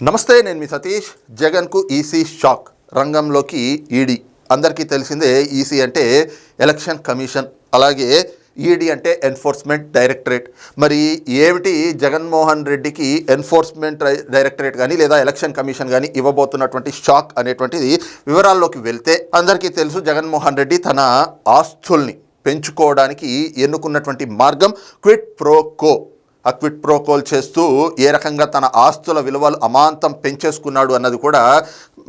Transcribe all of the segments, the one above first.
నమస్తే నేను మీ సతీష్. జగన్కు ఈసీ షాక్. రంగంలోకి ఈడీ. అందరికీ తెలిసిందే ఈసీ అంటే ఎలక్షన్ కమిషన్ అలాగే ఈడీ అంటే ఎన్ఫోర్స్మెంట్ డైరెక్టరేట్. మరి ఏమిటి జగన్మోహన్ రెడ్డికి ఎన్ఫోర్స్మెంట్ డైరెక్టరేట్ కానీ లేదా ఎలక్షన్ కమిషన్ కానీ ఇవ్వబోతున్నటువంటి షాక్ అనేటువంటిది వివరాల్లోకి వెళ్తే అందరికీ తెలుసు జగన్మోహన్ రెడ్డి తన ఆస్తుల్ని పెంచుకోవడానికి ఎన్నుకున్నటువంటి మార్గం క్విట్ ప్రో కో. అక్విట్ ప్రోకోల్ చేస్తూ ఏ రకంగా తన ఆస్తుల విలువలు అమాంతం పెంచేసుకున్నాడు అన్నది కూడా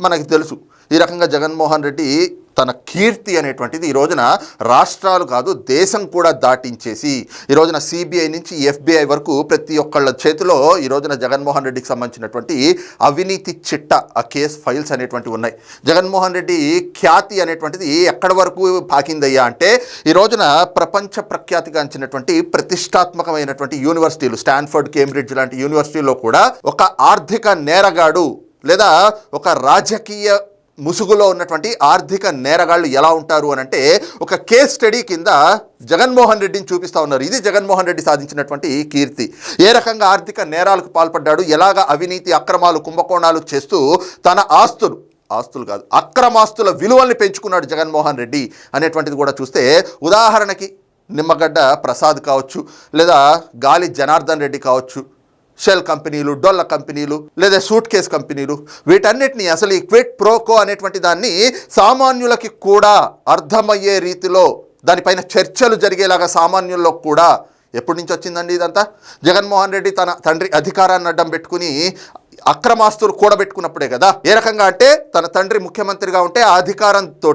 మనకి తెలుసు. ఈ రకంగా జగన్మోహన్ రెడ్డి తన కీర్తి అనేటువంటిది ఈ రోజున రాష్ట్రాలు కాదు దేశం కూడా దాటించేసి ఈ రోజున సిబిఐ నుంచి ఎఫ్బిఐ వరకు ప్రతి ఒక్కళ్ళ చేతిలో ఈ రోజున జగన్మోహన్ రెడ్డికి సంబంధించినటువంటి అవినీతి చిట్ట ఆ కేస్ ఫైల్స్ అనేటువంటివి ఉన్నాయి. జగన్మోహన్ రెడ్డి ఖ్యాతి అనేటువంటిది ఎక్కడి వరకు పాకిందయ్యా అంటే ఈ రోజున ప్రపంచ ప్రఖ్యాతిగాంచినటువంటి ప్రతిష్టాత్మకమైనటువంటి యూనివర్సిటీలు స్టాన్ఫర్డ్ కేంబ్రిడ్జ్ లాంటి యూనివర్సిటీలో కూడా ఒక ఆర్థిక నేరగాడు లేదా ఒక రాజకీయ ముసుగులో ఉన్నటువంటి ఆర్థిక నేరగాళ్ళు ఎలా ఉంటారు అని అంటే ఒక కేస్ స్టడీ కింద జగన్మోహన్ రెడ్డిని చూపిస్తా ఉన్నారు. ఇది జగన్మోహన్ రెడ్డి సాధించినటువంటి కీర్తి. ఏ రకంగా ఆర్థిక నేరాలకు పాల్పడ్డాడు ఎలాగ అవినీతి అక్రమాలు కుంభకోణాలు చేస్తూ తన ఆస్తులు ఆస్తులు కాదు అక్రమాస్తుల విలువల్ని పెంచుకున్నాడు జగన్మోహన్ రెడ్డి అనేటువంటిది కూడా చూస్తే ఉదాహరణకి నిమ్మగడ్డ ప్రసాద్ కావచ్చు లేదా గాలి జనార్దన్ రెడ్డి కావచ్చు షెల్ కంపెనీలు డొల్ల కంపెనీలు లేదా సూట్ కేస్ కంపెనీలు వీటన్నిటిని అసలు ఈ క్విట్ ప్రోకో అనేటువంటి దాన్ని సామాన్యులకి కూడా అర్థమయ్యే రీతిలో దానిపైన చర్చలు జరిగేలాగా సామాన్యుల్లో కూడా ఎప్పటి నుంచి వచ్చిందండి ఇదంతా? జగన్మోహన్ రెడ్డి తన తండ్రి అధికారాన్ని అడ్డం పెట్టుకుని అక్రమాస్తులు కూడబెట్టుకున్నప్పుడే కదా? ఏ రకంగా అంటే తన తండ్రి ముఖ్యమంత్రిగా ఉంటే ఆ అధికారంతో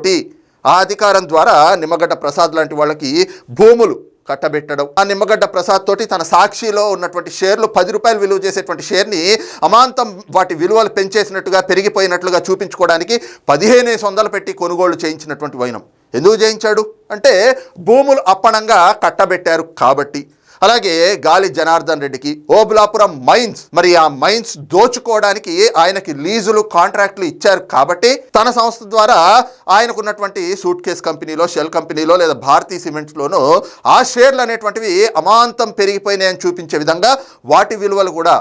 ఆ అధికారం ద్వారా నిమ్మగడ్డ ప్రసాద్ లాంటి వాళ్ళకి భూములు కట్టబెట్టడం. ఆ నిమ్మగడ్డ ప్రసాద్ తోటి తన సాక్షిలో ఉన్నటువంటి షేర్లు పది రూపాయలు విలువ చేసేటువంటి షేర్ని అమాంతం వాటి విలువలు పెంచేసినట్టుగా పెరిగిపోయినట్లుగా చూపించుకోవడానికి పదిహేనేసి వందలు పెట్టి కొనుగోలు చేయించినటువంటి వైనం. ఎందుకు చేయించాడు? అంటే భూములు అప్పణంగా కట్టబెట్టారు కాబట్టి. అలాగే గాలి జనార్దన్ రెడ్డికి ఓబులాపురం మైన్స్ మరి ఆ మైన్స్ దోచుకోవడానికి ఆయనకి లీజులు కాంట్రాక్ట్లు ఇచ్చారు కాబట్టి తన సంస్థ ద్వారా ఆయనకున్నటువంటి సూట్ కేస్ కంపెనీలో షెల్ కంపెనీలో లేదా భారతీ సిమెంట్స్లోనూ ఆ షేర్లు అనేటువంటివి అమాంతం పెరిగిపోయినాయని చూపించే విధంగా వాటి విలువలు కూడా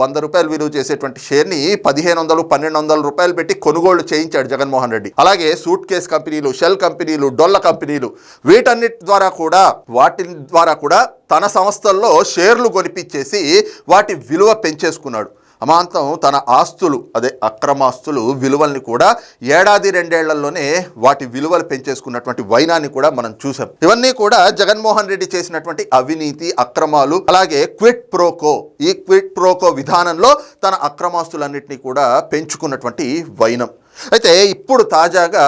వంద రూపాయలు విలువ చేసేటువంటి షేర్ని పదిహేను వందలు పన్నెండు వందల రూపాయలు పెట్టి కొనుగోలు చేయించాడు జగన్మోహన్ రెడ్డి. అలాగే సూట్ కేస్ కంపెనీలు షెల్ కంపెనీలు డొల్ల కంపెనీలు వీటన్నిటి ద్వారా కూడా వాటి ద్వారా కూడా తన సంస్థల్లో షేర్లు కొనిపించేసి వాటి విలువ పెంచేసుకున్నాడు. అమాంతం తన ఆస్తులు అదే అక్రమాస్తులు విలువల్ని కూడా ఏడాది రెండేళ్ళలోనే వాటి విలువలు పెంచేసుకున్నటువంటి వైనాన్ని కూడా మనం చూసాం ఇవన్నీ కూడా జగన్మోహన్ రెడ్డి చేసినటువంటి అవినీతి అక్రమాలు అలాగే క్విట్ ప్రోకో. ఈ క్విట్ ప్రోకో విధానంలో తన అక్రమాస్తులన్నింటినీ కూడా పెంచుకున్నటువంటి వైనం. అయితే ఇప్పుడు తాజాగా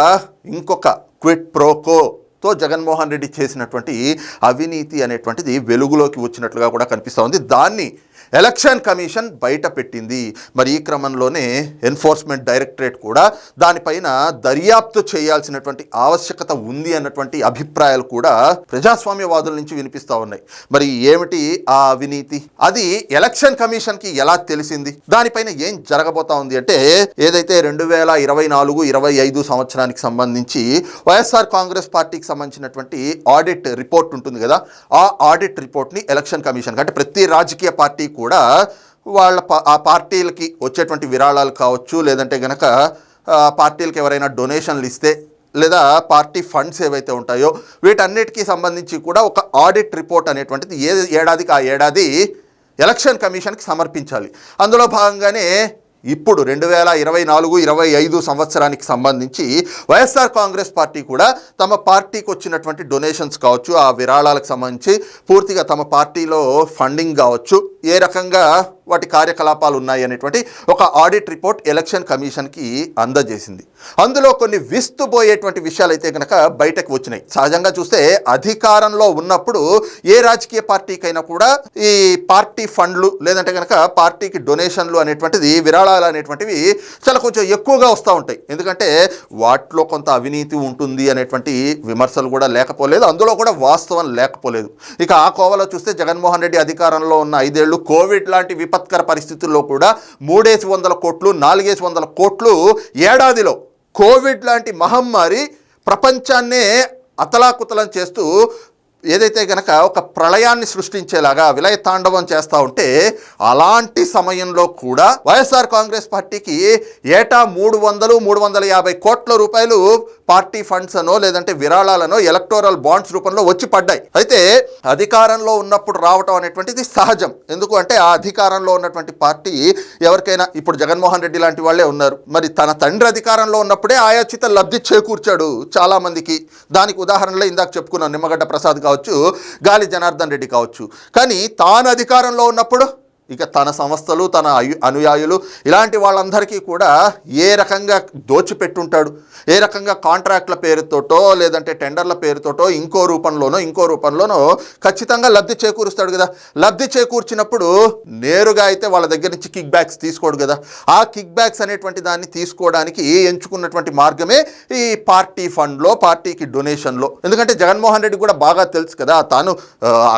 ఇంకొక క్విట్ ప్రోకో తో జగన్మోహన్ రెడ్డి చేసినటువంటి అవినీతి అనేటువంటిది వెలుగులోకి వచ్చినట్లుగా కూడా కనిపిస్తూ ఉంది. దాన్ని ఎలక్షన్ కమిషన్ బయట పెట్టింది మరి ఈ క్రమంలోనే ఎన్ఫోర్స్మెంట్ డైరెక్టరేట్ కూడా దానిపైన దర్యాప్తు చేయాల్సినటువంటి ఆవశ్యకత ఉంది అన్నటువంటి అభిప్రాయాలు కూడా ప్రజాస్వామ్యవాదుల నుంచి వినిపిస్తూ ఉన్నాయి. మరి ఏమిటి ఆ అవినీతి? అది ఎలక్షన్ కమిషన్కి ఎలా తెలిసింది? దానిపైన ఏం జరగబోతా ఉంది అంటే ఏదైతే రెండు వేల ఇరవై నాలుగు ఇరవై ఐదు సంవత్సరానికి సంబంధించి వైఎస్ఆర్ కాంగ్రెస్ పార్టీకి సంబంధించినటువంటి ఆడిట్ రిపోర్ట్ ఉంటుంది కదా ఆ ఆడిట్ రిపోర్ట్ని ఎలక్షన్ కమిషన్ అంటే ప్రతి రాజకీయ పార్టీ కూడా వాళ్ళ ఆ పార్టీలకి వచ్చేటువంటి విరాళాలు కావచ్చు లేదంటే గనక పార్టీలకి పార్టీలకు ఎవరైనా డొనేషన్లు ఇస్తే లేదా పార్టీ ఫండ్స్ ఏవైతే ఉంటాయో వీటన్నిటికీ సంబంధించి కూడా ఒక ఆడిట్ రిపోర్ట్ అనేటువంటిది ఏ ఏడాదికి ఆ ఏడాది ఎలక్షన్ కమిషన్కి సమర్పించాలి. అందులో భాగంగానే ఇప్పుడు రెండు వేల ఇరవై నాలుగు ఇరవై ఐదు సంవత్సరానికి సంబంధించి వైఎస్ఆర్ కాంగ్రెస్ పార్టీ కూడా తమ పార్టీకి వచ్చినటువంటి డొనేషన్స్ కావచ్చు ఆ విరాళాలకు సంబంధించి పూర్తిగా తమ పార్టీలో ఫండింగ్ కావచ్చు. ఏ రకంగా వాటి కార్యకలాపాలు ఉన్నాయి అనేటువంటి ఒక ఆడిట్ రిపోర్ట్ ఎలక్షన్ కమిషన్కి అందజేసింది. అందులో కొన్ని విస్తుపోయేటువంటి విషయాలు అయితే కనుక బయటకు వచ్చినాయి. సహజంగా చూస్తే అధికారంలో ఉన్నప్పుడు ఏ రాజకీయ పార్టీకైనా కూడా ఈ పార్టీ ఫండ్లు లేదంటే కనుక పార్టీకి డొనేషన్లు అనేటువంటిది విరాళాలు అనేటువంటివి చాలా కొంచెం ఎక్కువగా వస్తూ ఉంటాయి. ఎందుకంటే వాటిలో కొంత అవినీతి ఉంటుంది అనేటువంటి విమర్శలు కూడా లేకపోలేదు. అందులో కూడా వాస్తవం లేకపోలేదు. ఇక ఆ కోవలో చూస్తే జగన్మోహన్ రెడ్డి అధికారంలో ఉన్న ఐదేళ్ళు కోవిడ్ లాంటి విపత్కర పరిస్థితుల్లో కూడా మూడేసి వందల కోట్లు నాలుగేసి వందల కోట్లు ఏడాదిలో కోవిడ్ లాంటి మహమ్మారి ప్రపంచాన్నే అతలాకుతలం చేస్తూ ఏదైతే గనక ఒక ప్రళయాన్ని సృష్టించేలాగా విలయ తాండవం చేస్తూ ఉంటే అలాంటి సమయంలో కూడా వైఎస్ఆర్ కాంగ్రెస్ పార్టీకి ఏటా మూడు వందలు మూడు వందల యాభై కోట్ల రూపాయలు పార్టీ ఫండ్స్ అనో లేదంటే విరాళాలనో ఎలక్టోరల్ బాండ్స్ రూపంలో వచ్చి పడ్డాయి. అయితే అధికారంలో ఉన్నప్పుడు రావటం అనేటువంటిది సహజం. ఎందుకు అంటే ఆ అధికారంలో ఉన్నటువంటి పార్టీ ఎవరికైనా ఇప్పుడు జగన్మోహన్ రెడ్డి లాంటి వాళ్ళే ఉన్నారు. మరి తన తండ్రి అధికారంలో ఉన్నప్పుడే ఆయాచిత లబ్ధి చేకూర్చాడు చాలా మందికి దానికి ఉదాహరణలే ఇందాక చెప్పుకున్నాం నిమ్మగడ్డ ప్రసాద్ కావచ్చు గాలి జనార్దన్ రెడ్డి కావచ్చు. కానీ తాను అధికారంలో ఉన్నప్పుడు ఇక తన సంస్థలు తన అయు అనుయాయులు ఇలాంటి వాళ్ళందరికీ కూడా ఏ రకంగా దోచిపెట్టుంటాడు? ఏ రకంగా కాంట్రాక్ట్ల పేరుతోటో లేదంటే టెండర్ల పేరుతోటో ఇంకో రూపంలోనో ఇంకో రూపంలోనో ఖచ్చితంగా లబ్ధి చేకూరుస్తాడు కదా. లబ్ధి చేకూర్చినప్పుడు నేరుగా అయితే వాళ్ళ దగ్గర నుంచి కిక్ బ్యాక్స్ తీసుకోడు కదా. ఆ కిక్ బ్యాక్స్ అనేటువంటి దాన్ని తీసుకోవడానికి ఎంచుకున్నటువంటి మార్గమే ఈ పార్టీ ఫండ్లో పార్టీకి డొనేషన్లో. ఎందుకంటే జగన్మోహన్ రెడ్డి కూడా బాగా తెలుసు కదా తాను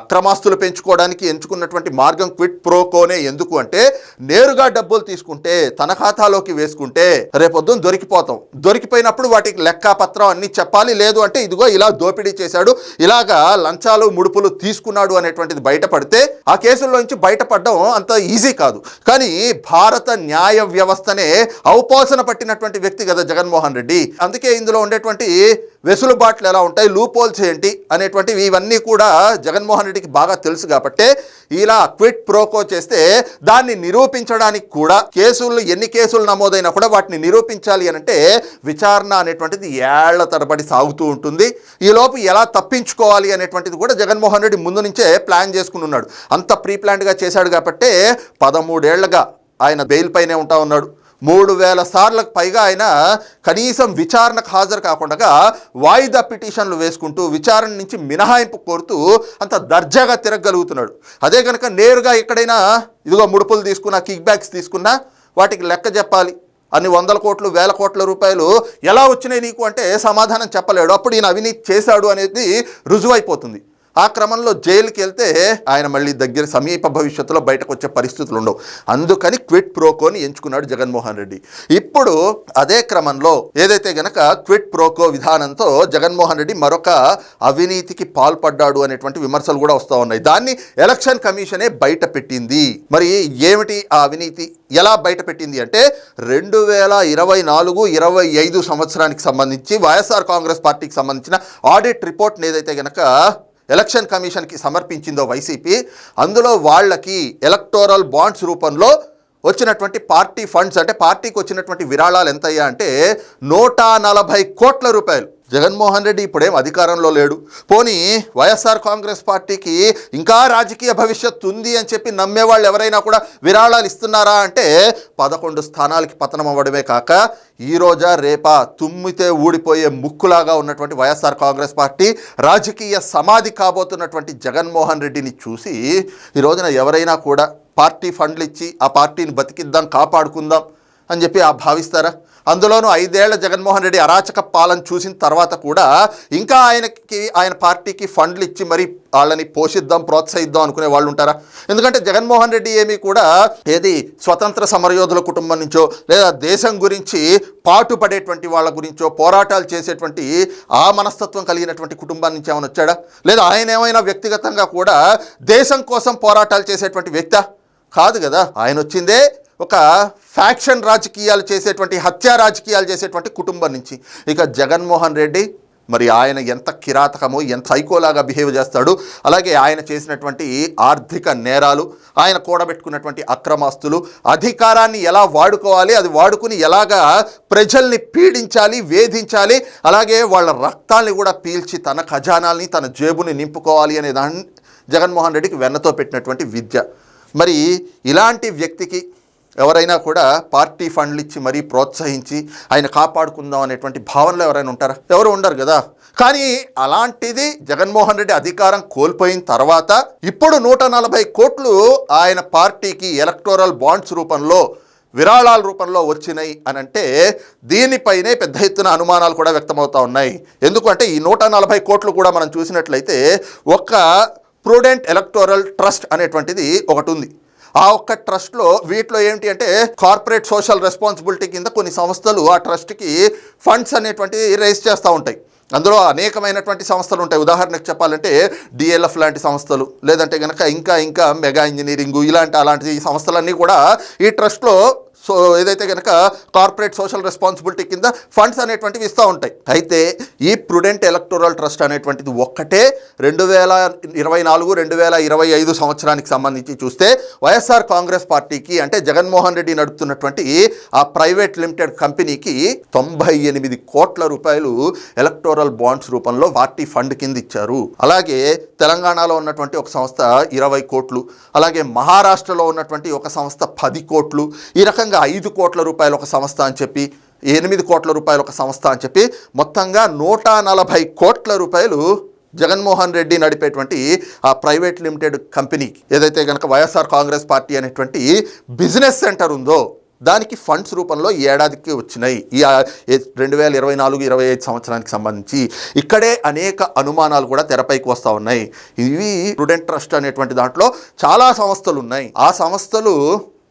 అక్రమాస్తులు పెంచుకోవడానికి ఎంచుకున్నటువంటి మార్గం క్విట్ ప్రోకో ప్రోకోనే ఎందుకు అంటే నేరుగా డబ్బులు తీసుకుంటే తన ఖాతాలోకి వేసుకుంటే రేపొద్దున దొరికిపోతాం. దొరికిపోయినప్పుడు వాటికి లెక్కపత్రం అన్ని చెప్పాలి. లేదు అంటే ఇదిగో ఇలా దోపిడీ చేశాడు ఇలాగా లంచాలు ముడుపులు తీసుకున్నాడు అనేటువంటిది బయటపడితే ఆ కేసుల్లో నుంచి బయటపడడం అంత ఈజీ కాదు. కానీ భారత న్యాయ వ్యవస్థనే ఔపోసన పట్టినటువంటి వ్యక్తి కదా జగన్మోహన్ రెడ్డి. అందుకే ఇందులో ఉండేటువంటి వెసులుబాట్లు ఎలా ఉంటాయి లూపోల్స్ ఏంటి అనేటువంటివి ఇవన్నీ కూడా జగన్మోహన్ రెడ్డికి బాగా తెలుసు కాబట్టి ఇలా క్విట్ ప్రోకో చేస్తే దాన్ని నిరూపించడానికి కూడా కేసులు ఎన్ని కేసులు నమోదైనా కూడా వాటిని నిరూపించాలి అని అంటే విచారణ అనేటువంటిది ఏళ్ళ తరబడి సాగుతూ ఉంటుంది. ఈలోపు ఎలా తప్పించుకోవాలి అనేటువంటిది కూడా జగన్మోహన్ రెడ్డి ముందు నుంచే ప్లాన్ చేసుకుని ఉన్నాడు. అంత ప్రీ ప్లాన్డ్గా చేశాడు కాబట్టి పదమూడేళ్ళుగా ఆయన బెయిల్ పైనే ఉంటా ఉన్నాడు. మూడు వేల సార్లకు పైగా ఆయన కనీసం విచారణకు హాజరు కాకుండా వాయిదా పిటిషన్లు వేసుకుంటూ విచారణ నుంచి మినహాయింపు కోరుతూ అంత దర్జాగా తిరగలుగుతున్నాడు అదే కనుక నేరుగా ఎక్కడైనా ఇదిగో ముడుపులు తీసుకున్నా కిక్ బ్యాక్స్ తీసుకున్నా వాటికి లెక్క చెప్పాలి. అన్ని వందల కోట్లు వేల కోట్ల రూపాయలు ఎలా వచ్చినాయి నీకు అంటే సమాధానం చెప్పలేడు. అప్పుడు ఈయన అవినీతి చేశాడు అనేది రుజువైపోతుంది. ఆ క్రమంలో జైలుకి వెళ్తే ఆయన మళ్ళీ దగ్గర సమీప భవిష్యత్తులో బయటకు వచ్చే పరిస్థితులు ఉండవు. అందుకని క్విట్ ప్రోకోని ఎంచుకున్నాడు జగన్మోహన్ రెడ్డి. ఇప్పుడు అదే క్రమంలో ఏదైతే గనక క్విట్ ప్రోకో విధానంతో జగన్మోహన్ రెడ్డి మరొక అవినీతికి పాల్పడ్డాడు అనేటువంటి విమర్శలు కూడా వస్తూ ఉన్నాయి. దాన్ని ఎలక్షన్ కమిషనే బయట పెట్టింది మరి ఏమిటి ఆ అవినీతి? ఎలా బయట పెట్టింది అంటే రెండు వేల ఇరవై నాలుగు ఇరవై ఐదు సంవత్సరానికి సంబంధించి వైఎస్ఆర్ కాంగ్రెస్ పార్టీకి సంబంధించిన ఆడిట్ రిపోర్ట్ని ఏదైతే గనక ఎలక్షన్ కమిషన్కి సమర్పించిందో వైసీపీ అందులో వాళ్ళకి ఎలక్టోరల్ బాండ్స్ రూపంలో వచ్చినటువంటి పార్టీ ఫండ్స్ అంటే పార్టీకి వచ్చినటువంటి విరాళాలు ఎంతయ్యా అంటే నూట నలభై కోట్ల రూపాయలు. జగన్మోహన్ రెడ్డి ఇప్పుడేం అధికారంలో లేడు. పోనీ వైఎస్ఆర్ కాంగ్రెస్ పార్టీకి ఇంకా రాజకీయ భవిష్యత్తు ఉంది అని చెప్పి నమ్మేవాళ్ళు ఎవరైనా కూడా విరాళాలు ఇస్తున్నారా అంటే పదకొండు స్థానాలకి పతనం అవ్వడమే కాక ఈ రోజా రేపా తుమ్మితే ఊడిపోయే ముక్కులాగా ఉన్నటువంటి వైఎస్ఆర్ కాంగ్రెస్ పార్టీ రాజకీయ సమాధి కాబోతున్నటువంటి జగన్మోహన్ రెడ్డిని చూసి ఈ రోజున ఎవరైనా కూడా పార్టీ ఫండ్లు ఇచ్చి ఆ పార్టీని బతికిద్దాం కాపాడుకుందాం అని చెప్పి ఆ భావిస్తారా? అందులోనూ ఐదేళ్ళ జగన్మోహన్ రెడ్డి అరాచక పాలన చూసిన తర్వాత కూడా ఇంకా ఆయనకి ఆయన పార్టీకి ఫండ్లు ఇచ్చి మరి వాళ్ళని పోషిద్దాం ప్రోత్సహిద్దాం అనుకునే వాళ్ళు ఉంటారా? ఎందుకంటే జగన్మోహన్ రెడ్డి ఏమీ కూడా ఏది స్వతంత్ర సమరయోధుల కుటుంబం నుంచో లేదా దేశం గురించి పాటుపడేటువంటి వాళ్ళ గురించో పోరాటాలు చేసేటువంటి ఆ మనస్తత్వం కలిగినటువంటి కుటుంబం నుంచి ఏమైనా వచ్చాడా? లేదా ఆయన ఏమైనా వ్యక్తిగతంగా కూడా దేశం కోసం పోరాటాలు చేసేటువంటి వ్యక్త? కాదు కదా ఆయన వచ్చిందే ఒక ఫ్యాక్షన్ రాజకీయాలు చేసేటువంటి హత్యా రాజకీయాలు చేసేటువంటి కుటుంబం నుంచి. ఇక జగన్మోహన్ రెడ్డి మరి ఆయన ఎంత కిరాతకమో ఎంత సైకోలాగా బిహేవ్ చేస్తాడు అలాగే ఆయన చేసినటువంటి ఆర్థిక నేరాలు ఆయన కూడబెట్టుకున్నటువంటి అక్రమాస్తులు అధికారాన్ని ఎలా వాడుకోవాలి అది వాడుకుని ఎలాగా ప్రజల్ని పీడించాలి వేధించాలి అలాగే వాళ్ళ రక్తాల్ని కూడా పీల్చి తన ఖజానాల్ని తన జేబుని నింపుకోవాలి అనే దాన్ని జగన్మోహన్ రెడ్డికి వెన్నతో పెట్టినటువంటి విద్య. మరి ఇలాంటి వ్యక్తికి ఎవరైనా కూడా పార్టీ ఫండ్లు ఇచ్చి మరీ ప్రోత్సహించి ఆయన కాపాడుకుందాం అనేటువంటి భావనలో ఎవరైనా ఉంటారా? ఎవరు ఉండరు కదా. కానీ అలాంటిది జగన్మోహన్ రెడ్డి అధికారం కోల్పోయిన తర్వాత ఇప్పుడు నూట నలభై కోట్లు ఆయన పార్టీకి ఎలక్టోరల్ బాండ్స్ రూపంలో విరాళాల రూపంలో వచ్చినాయి అని అంటే దీనిపైనే పెద్ద ఎత్తున అనుమానాలు కూడా వ్యక్తమవుతా ఉన్నాయి. ఎందుకంటే ఈ నూట నలభై కోట్లు కూడా మనం చూసినట్లయితే ఒక ప్రూడెంట్ ఎలక్టోరల్ ట్రస్ట్ అనేటువంటిది ఒకటి ఉంది. ఆ ఒక్క ట్రస్ట్లో వీటిలో ఏంటి అంటే కార్పొరేట్ సోషల్ రెస్పాన్సిబిలిటీ కింద కొన్ని సంస్థలు ఆ ట్రస్ట్కి ఫండ్స్ అనేటువంటివి రైజ్ చేస్తూ ఉంటాయి. అందులో అనేకమైనటువంటి సంస్థలు ఉంటాయి. ఉదాహరణకు చెప్పాలంటే డిఎల్ఎఫ్ లాంటి సంస్థలు లేదంటే కనుక ఇంకా ఇంకా మెగా ఇంజనీరింగ్ ఇలాంటి అలాంటి సంస్థలన్నీ కూడా ఈ ట్రస్ట్లో సో ఏదైతే కనుక కార్పొరేట్ సోషల్ రెస్పాన్సిబిలిటీ కింద ఫండ్స్ అనేటువంటివి ఇస్తూ ఉంటాయి. అయితే ఈ ప్రుడెంట్ ఎలక్టోరల్ ట్రస్ట్ అనేటువంటిది ఒక్కటే రెండు వేల ఇరవై నాలుగు రెండు వేల ఇరవై ఐదు సంవత్సరానికి సంబంధించి చూస్తే వైఎస్ఆర్ కాంగ్రెస్ పార్టీకి అంటే జగన్మోహన్ రెడ్డి నడుపుతున్నటువంటి ఆ ప్రైవేట్ లిమిటెడ్ కంపెనీకి తొంభై ఎనిమిది కోట్ల రూపాయలు ఎలక్టోరల్ బాండ్స్ రూపంలో పార్టీ ఫండ్ కింద ఇచ్చారు. అలాగే తెలంగాణలో ఉన్నటువంటి ఒక సంస్థ ఇరవై కోట్లు అలాగే మహారాష్ట్రలో ఉన్నటువంటి ఒక సంస్థ పది కోట్లు ఈ రకంగా ఐదు కోట్ల రూపాయలు ఒక సంస్థ అని చెప్పి ఎనిమిది కోట్ల రూపాయలు ఒక సంస్థ అని చెప్పి మొత్తంగా నూట నలభై కోట్ల రూపాయలు జగన్మోహన్ రెడ్డి నడిపేటువంటి ఆ ప్రైవేట్ లిమిటెడ్ కంపెనీ ఏదైతే కనుక వైఎస్ఆర్ కాంగ్రెస్ పార్టీ అనేటువంటి బిజినెస్ సెంటర్ ఉందో దానికి ఫండ్స్ రూపంలో ఏడాదికి వచ్చినాయి. ఈ రెండు వేల ఇరవై నాలుగు ఇరవై ఐదు సంవత్సరానికి సంబంధించి ఇక్కడే అనేక అనుమానాలు కూడా తెరపైకి వస్తూ ఉన్నాయి. ఇవి స్టూడెంట్ ట్రస్ట్ అనేటువంటి దాంట్లో చాలా సంస్థలు ఉన్నాయి. ఆ సంస్థలు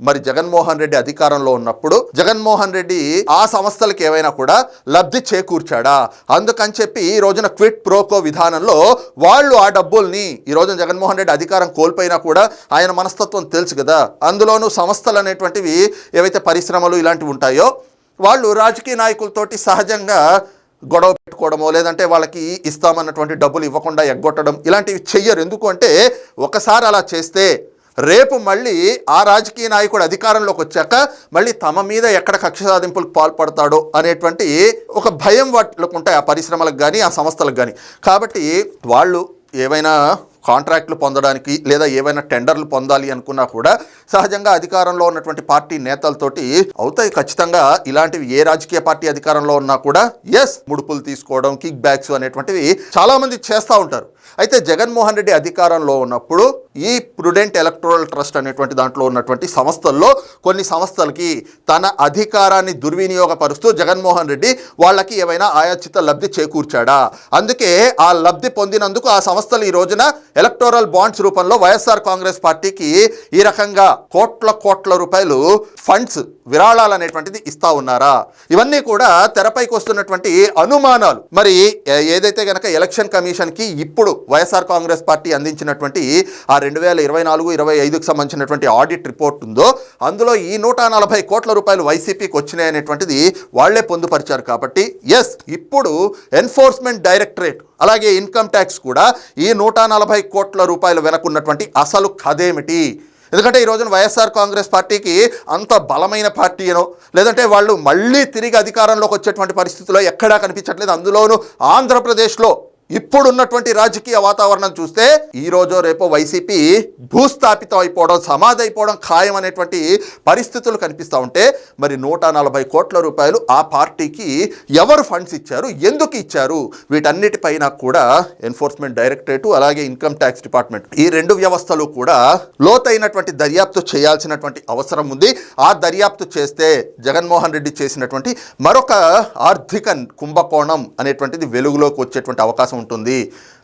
మరి జగన్మోహన్ రెడ్డి అధికారంలో ఉన్నప్పుడు జగన్మోహన్ రెడ్డి ఆ సంస్థలకు ఏవైనా కూడా లబ్ధి చేకూర్చాడా? అందుకని చెప్పి ఈ రోజున క్విట్ ప్రోకో విధానంలో వాళ్ళు ఆ డబ్బుల్ని ఈ రోజున జగన్మోహన్ రెడ్డి అధికారం కోల్పోయినా కూడా ఆయన మనస్తత్వం తెలుసు కదా. అందులోనూ సంస్థలు అనేటువంటివి ఏవైతే పరిశ్రమలు ఇలాంటివి ఉంటాయో వాళ్ళు రాజకీయ నాయకులతోటి సహజంగా గొడవ పెట్టుకోవడమో లేదంటే వాళ్ళకి ఇస్తామన్నటువంటి డబ్బులు ఇవ్వకుండా ఎగ్గొట్టడం ఇలాంటివి చెయ్యరు. ఎందుకు అంటే ఒకసారి అలా చేస్తే రేపు మళ్ళీ ఆ రాజకీయ నాయకుడు అధికారంలోకి వచ్చాక మళ్ళీ తమ మీద ఎక్కడ కక్ష సాధింపులకు పాల్పడతాడో అనేటువంటి ఒక భయం వాటికి ఉంటాయి ఆ పరిశ్రమలకు కానీ ఆ సంస్థలకు కానీ కాబట్టి వాళ్ళు ఏవైనా కాంట్రాక్ట్లు పొందడానికి లేదా ఏవైనా టెండర్లు పొందాలి అనుకున్నా కూడా సహజంగా అధికారంలో ఉన్నటువంటి పార్టీ నేతలతోటి అవుతాయి ఖచ్చితంగా. ఇలాంటివి ఏ రాజకీయ పార్టీ అధికారంలో ఉన్నా కూడా ఎస్ ముడుపులు తీసుకోవడం కిక్ బ్యాక్స్ అనేటువంటివి చాలామంది చేస్తూ ఉంటారు. అయితే జగన్మోహన్ రెడ్డి అధికారంలో ఉన్నప్పుడు ఈ ప్రుడెంట్ ఎలక్టోరల్ ట్రస్ట్ అనేటువంటి దాంట్లో ఉన్నటువంటి సంస్థల్లో కొన్ని సంస్థలకి తన అధికారాన్ని దుర్వినియోగపరుస్తూ జగన్మోహన్ రెడ్డి వాళ్ళకి ఏమైనా ఆయాచిత లబ్ధి చేకూర్చాడా? అందుకే ఆ లబ్ధి పొందినందుకు ఆ సంస్థలు ఈ రోజున ఎలక్టోరల్ బాండ్స్ రూపంలో వైఎస్ఆర్ కాంగ్రెస్ పార్టీకి ఈ రకంగా కోట్ల కోట్ల రూపాయలు ఫండ్స్ విరాళాలు అనేటువంటిది ఇస్తా ఉన్నారా? ఇవన్నీ కూడా తెరపైకి వస్తున్నటువంటి అనుమానాలు. మరి ఏదైతే గనక ఎలక్షన్ కమిషన్కి ఇప్పుడు వైఎస్ఆర్ కాంగ్రెస్ పార్టీ అందించినటువంటి ఆ రెండు వేల ఇరవై నాలుగు ఇరవై ఐదుకు సంబంధించినటువంటి ఆడిట్ రిపోర్ట్ ఉందో అందులో ఈ నూట నలభై కోట్ల రూపాయలు వైసీపీకి వచ్చినాయి అనేటువంటిది వాళ్ళే పొందుపరిచారు కాబట్టి ఎస్ ఇప్పుడు ఎన్ఫోర్స్మెంట్ డైరెక్టరేట్ అలాగే ఇన్కమ్ ట్యాక్స్ కూడా ఈ నూట నలభై కోట్ల రూపాయలు వెనకున్నటువంటి అసలు కథేమిటి? ఎందుకంటే ఈ రోజున వైఎస్ఆర్ కాంగ్రెస్ పార్టీకి అంత బలమైన పార్టీ అనో లేదంటే వాళ్ళు మళ్ళీ తిరిగి అధికారంలోకి వచ్చేటువంటి పరిస్థితుల్లో ఎక్కడా కనిపించట్లేదు. అందులోనూ ఆంధ్రప్రదేశ్లో ఇప్పుడున్నటువంటి రాజకీయ వాతావరణం చూస్తే ఈ రోజో రేపో వైసీపీ భూస్థాపితం అయిపోవడం సమాధి అయిపోవడం ఖాయం అనేటువంటి పరిస్థితులు కనిపిస్తూ ఉంటే మరి నూట నలభై కోట్ల రూపాయలు ఆ పార్టీకి ఎవరు ఫండ్స్ ఇచ్చారు ఎందుకు ఇచ్చారు? వీటన్నిటిపైన కూడా ఎన్ఫోర్స్మెంట్ డైరెక్టరేట్ అలాగే ఇన్కమ్ ట్యాక్స్ డిపార్ట్మెంట్ ఈ రెండు వ్యవస్థలు కూడా లోతైనటువంటి దర్యాప్తు చేయాల్సినటువంటి అవసరం ఉంది. ఆ దర్యాప్తు చేస్తే జగన్మోహన్ రెడ్డి చేసినటువంటి మరొక ఆర్థిక కుంభకోణం అనేటువంటిది వెలుగులోకి వచ్చేటువంటి అవకాశం ఉంటుంది.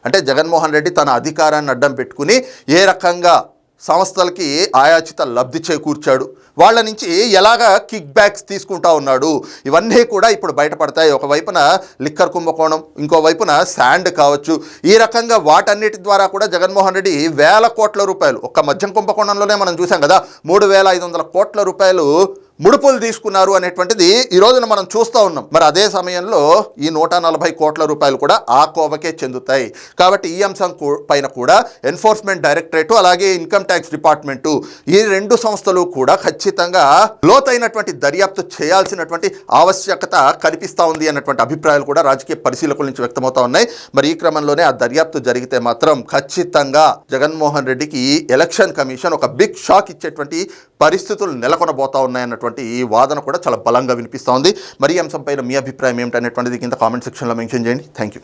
అంటే జగన్మోహన్ రెడ్డి తన అధికారాన్ని అడ్డం పెట్టుకుని ఏ రకంగా సంస్థలకి ఆయాచిత లబ్ధి చేకూర్చాడు వాళ్ళ నుంచి ఎలాగా కిక్ బ్యాక్స్ తీసుకుంటా ఉన్నాడు ఇవన్నీ కూడా ఇప్పుడు బయటపడతాయి. ఒకవైపున లిక్కర్ కుంభకోణం ఇంకో వైపున శాండ్ కావచ్చు. ఈ రకంగా వాటన్నిటి ద్వారా కూడా జగన్మోహన్ రెడ్డి వేల కోట్ల రూపాయలు ఒక్క మద్యం కుంభకోణంలోనే మనం చూసాం కదా మూడు వేల ఐదు వందల కోట్ల రూపాయలు ముడుపులు తీసుకున్నారు అనేటువంటిది ఈ రోజున మనం చూస్తూ ఉన్నాం. మరి అదే సమయంలో ఈ నూట నలభై కోట్ల రూపాయలు కూడా ఆ కోవకే చెందుతాయి. కాబట్టి ఈ అంశం పైన కూడా ఎన్ఫోర్స్మెంట్ డైరెక్టరేట్ అలాగే ఇన్కమ్ ట్యాక్స్ డిపార్ట్మెంటు ఈ రెండు సంస్థలు కూడా ఖచ్చితంగా లోతైనటువంటి దర్యాప్తు చేయాల్సినటువంటి ఆవశ్యకత కనిపిస్తూ ఉంది అన్నటువంటి అభిప్రాయాలు కూడా రాజకీయ పరిశీలకుల నుంచి వ్యక్తమవుతా ఉన్నాయి. మరి ఈ క్రమంలోనే ఆ దర్యాప్తు జరిగితే మాత్రం ఖచ్చితంగా జగన్మోహన్ రెడ్డికి ఎలక్షన్ కమిషన్ ఒక బిగ్ షాక్ ఇచ్చేటువంటి పరిస్థితులు నెలకొనబోతా ఉన్నాయన్నటువంటి ఈ వాదన కూడా చాలా బలంగా వినిపిస్తూ ఉంది. మరి ఈ అంశంపైన మీ అభిప్రాయం ఏమిటనేటువంటిది కింద కామెంట్ సెక్షన్లో మెన్షన్ చేయండి. Thank you